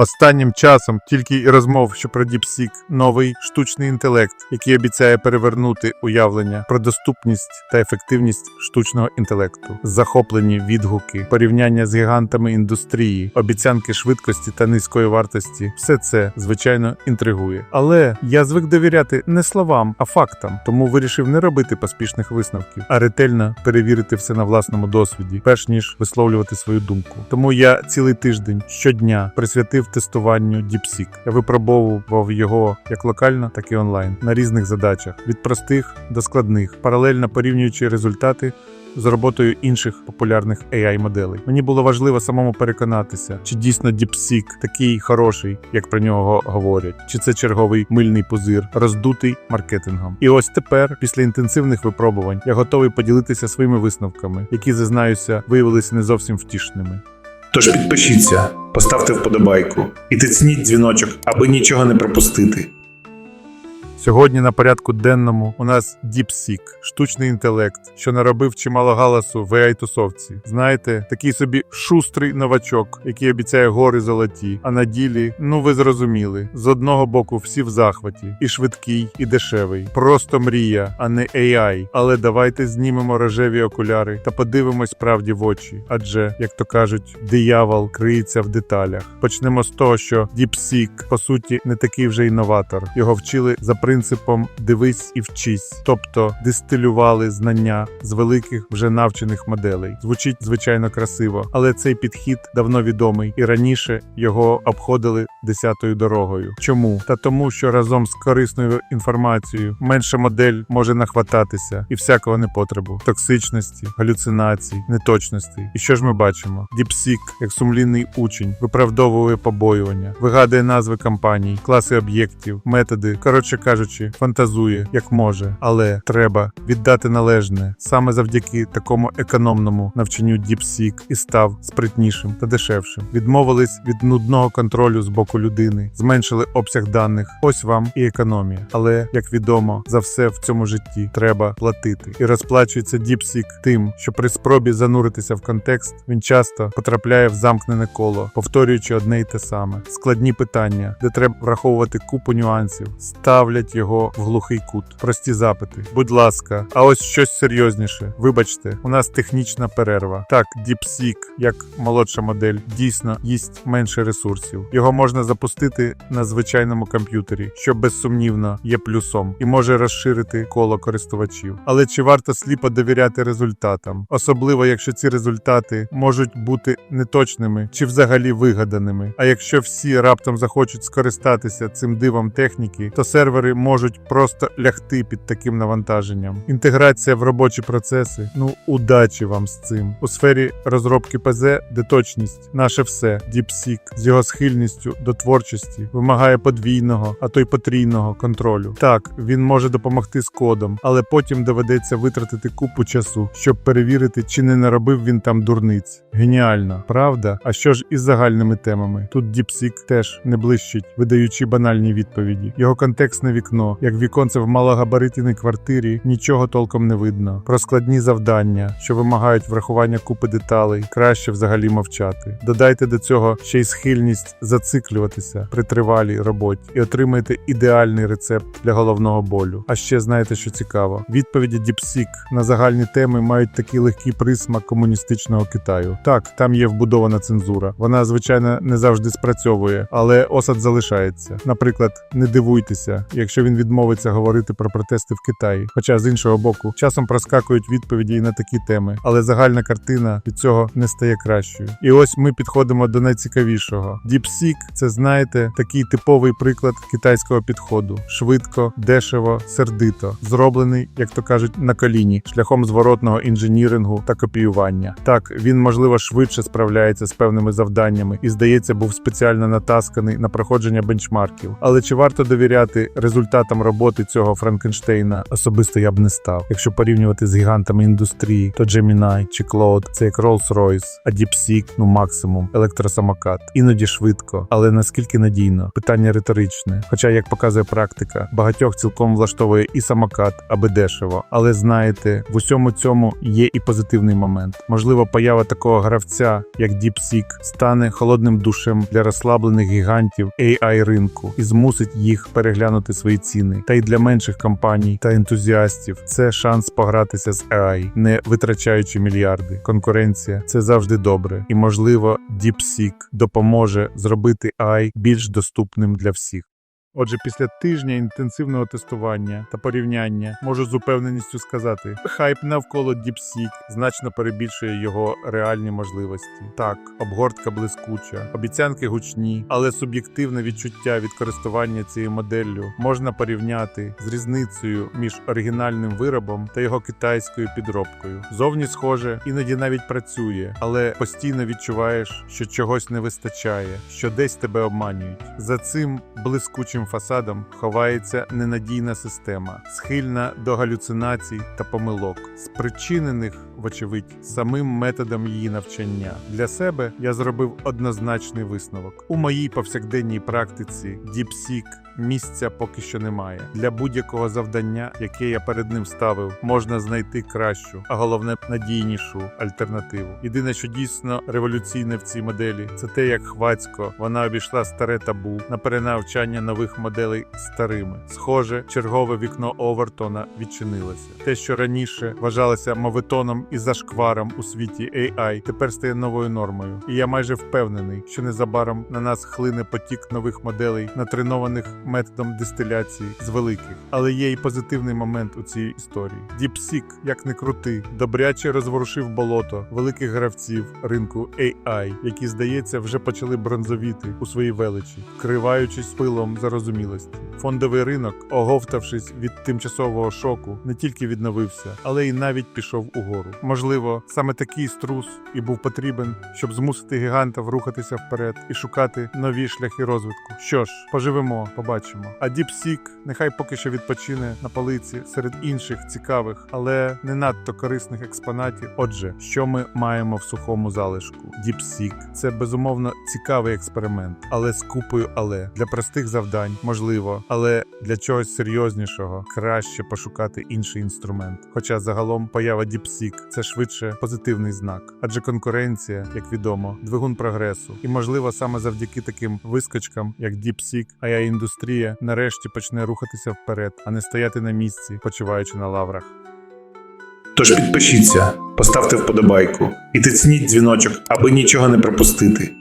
Останнім часом тільки й розмов, що про DeepSeek – новий штучний інтелект, який обіцяє перевернути уявлення про доступність та ефективність штучного інтелекту, захоплені відгуки, порівняння з гігантами індустрії, обіцянки швидкості та низької вартості. Все це звичайно інтригує. Але я звик довіряти не словам, а фактам, тому вирішив не робити поспішних висновків, а ретельно перевірити все на власному досвіді, перш ніж висловлювати свою думку. Тому я цілий тиждень щодня присвятив тестуванню DeepSeek. Я випробовував його як локально, так і онлайн на різних задачах від простих до складних, паралельно порівнюючи результати. З роботою інших популярних AI-моделей мені було важливо самому переконатися, чи дійсно DeepSeek такий хороший, як про нього говорять, чи це черговий мильний пузир, роздутий маркетингом. І ось тепер, після інтенсивних випробувань, я готовий поділитися своїми висновками, які зізнаюся, виявилися не зовсім втішними. Тож підпишіться, поставте вподобайку і тисніть дзвіночок, аби нічого не пропустити. Сьогодні на порядку денному у нас DeepSeek, штучний інтелект, що наробив чимало галасу в AI-тусовці. Знаєте, такий собі шустрий новачок, який обіцяє гори золоті. А на ділі, ну ви зрозуміли, з одного боку всі в захваті, і швидкий, і дешевий. Просто мрія, а не AI. Але давайте знімемо рожеві окуляри та подивимось правді в очі. Адже, як то кажуть, диявол криється в деталях. Почнемо з того, що DeepSeek, по суті, не такий вже інноватор. Його вчили за принципом дивись і вчись, тобто дистилювали знання з великих вже навчених моделей. Звучить звичайно красиво, але цей підхід давно відомий, і раніше його обходили десятою дорогою. Чому? Та тому, що разом з корисною інформацією менша модель може нахвататися і всякого непотребу, токсичності, галюцинацій, неточностей. І що ж ми бачимо? DeepSeek, як сумлінний учень, виправдовує побоювання, вигадує назви компаній, класи об'єктів, методи. Коротше кажучи, фантазує як може, але треба віддати належне саме завдяки такому економному навчанню DeepSeek і став спритнішим та дешевшим. Відмовились від нудного контролю з боку людини, зменшили обсяг даних. Ось вам і економія. Але як відомо, за все в цьому житті треба платити. І розплачується DeepSeek тим, що при спробі зануритися в контекст він часто потрапляє в замкнене коло, повторюючи одне й те саме. Складні питання, де треба враховувати купу нюансів, ставлять його в глухий кут. Прості запити. Будь ласка, а ось щось серйозніше. Вибачте, у нас технічна перерва. Так, DeepSeek, як молодша модель, дійсно їсть менше ресурсів. Його можна запустити на звичайному комп'ютері, що безсумнівно є плюсом і може розширити коло користувачів. Але чи варто сліпо довіряти результатам, особливо якщо ці результати можуть бути неточними чи взагалі вигаданими? А якщо всі раптом захочуть скористатися цим дивом техніки, то сервери можуть просто лягти під таким навантаженням. Інтеграція в робочі процеси. Ну, удачі вам з цим. У сфері розробки ПЗ, де точність, наше все. DeepSeek з його схильністю до творчості вимагає подвійного, а то й потрійного контролю. Так, він може допомогти з кодом, але потім доведеться витратити купу часу, щоб перевірити, чи не наробив він там дурниць. Геніально, правда? А що ж із загальними темами? Тут DeepSeek теж не блищить, видаючи банальні відповіді. Його контекстне вікно, як віконце в малогабаритній квартирі, нічого толком не видно. Про складні завдання, що вимагають врахування купи деталей, краще взагалі мовчати. Додайте до цього ще й схильність зациклюватися при тривалій роботі і отримаєте ідеальний рецепт для головного болю. А ще знаєте, що цікаво: відповіді DeepSeek на загальні теми мають такий легкий присмак комуністичного Китаю. Так, там є вбудована цензура. Вона, звичайно, не завжди спрацьовує, але осад залишається. Наприклад, не дивуйтеся, якщо він відмовиться говорити про протести в Китаї. Хоча з іншого боку, часом проскакують відповіді і на такі теми, але загальна картина від цього не стає кращою. І ось ми підходимо до найцікавішого. DeepSeek – це знаєте такий типовий приклад китайського підходу: швидко, дешево, сердито, зроблений, як то кажуть, на коліні, шляхом зворотного інженірингу та копіювання. Так, він можливо швидше справляється з певними завданнями і, здається, був спеціально натасканий на проходження бенчмарків. Але чи варто довіряти результатам? Результатом роботи цього Франкенштейна особисто я б не став. Якщо порівнювати з гігантами індустрії, то Gemini чи Claude – це як Rolls-Royce, а DeepSeek – ну максимум електросамокат. Іноді швидко, але наскільки надійно? Питання риторичне. Хоча, як показує практика, багатьох цілком влаштовує і самокат, аби дешево. Але знаєте, в усьому цьому є і позитивний момент. Можливо, поява такого гравця, як DeepSeek, стане холодним душем для розслаблених гігантів AI ринку і змусить їх переглянути свої ціни. Та й для менших компаній та ентузіастів це шанс погратися з AI, не витрачаючи мільярди. Конкуренція це завжди добре, і можливо, DeepSeek допоможе зробити AI більш доступним для всіх. Отже, після тижня інтенсивного тестування та порівняння можу з упевненістю сказати, хайп навколо DeepSeek значно перебільшує його реальні можливості. Так, обгортка блискуча, обіцянки гучні, але суб'єктивне відчуття від користування цією моделлю можна порівняти з різницею між оригінальним виробом та його китайською підробкою. Зовні схоже, іноді навіть працює, але постійно відчуваєш, що чогось не вистачає, що десь тебе обманюють. За цим блискучим фасадом ховається ненадійна система, схильна до галюцинацій та помилок, спричинених, вочевидь, самим методом її навчання. Для себе я зробив однозначний висновок. У моїй повсякденній практиці DeepSeek місця поки що немає. Для будь-якого завдання, яке я перед ним ставив, можна знайти кращу, а головне надійнішу альтернативу. Єдине, що дійсно революційне в цій моделі, це те, як хвацько вона обійшла старе табу на перенавчання нових моделей старими. Схоже, чергове вікно Овертона відчинилося. Те, що раніше вважалося моветоном і зашкваром у світі AI, тепер стає новою нормою. І я майже впевнений, що незабаром на нас хлине потік нових моделей, натренованих методом дистиляції з великих. Але є і позитивний момент у цій історії. DeepSeek, як не крути, добряче розворушив болото великих гравців ринку AI, які, здається, вже почали бронзовіти у своїй величі, вкриваючись пилом зарозумілості. Фондовий ринок, оговтавшись від тимчасового шоку, не тільки відновився, але й навіть пішов угору. Можливо, саме такий струс і був потрібен, щоб змусити гігантів рухатися вперед і шукати нові шляхи розвитку. Що ж, поживемо, побачимо. А DeepSeek нехай поки що відпочине на полиці серед інших цікавих, але не надто корисних експонатів. Отже, що ми маємо в сухому залишку? DeepSeek – це безумовно цікавий експеримент, але з купою але для простих завдань можливо, але для чогось серйознішого краще пошукати інший інструмент. Хоча загалом поява DeepSeek – це швидше позитивний знак, адже конкуренція, як відомо, двигун прогресу, і можливо саме завдяки таким вискочкам, як DeepSeek, AI індустрія нарешті почне рухатися вперед, а не стояти на місці, почуваючи на лаврах. Тож підпишіться, поставте вподобайку і тисніть дзвіночок, аби нічого не пропустити.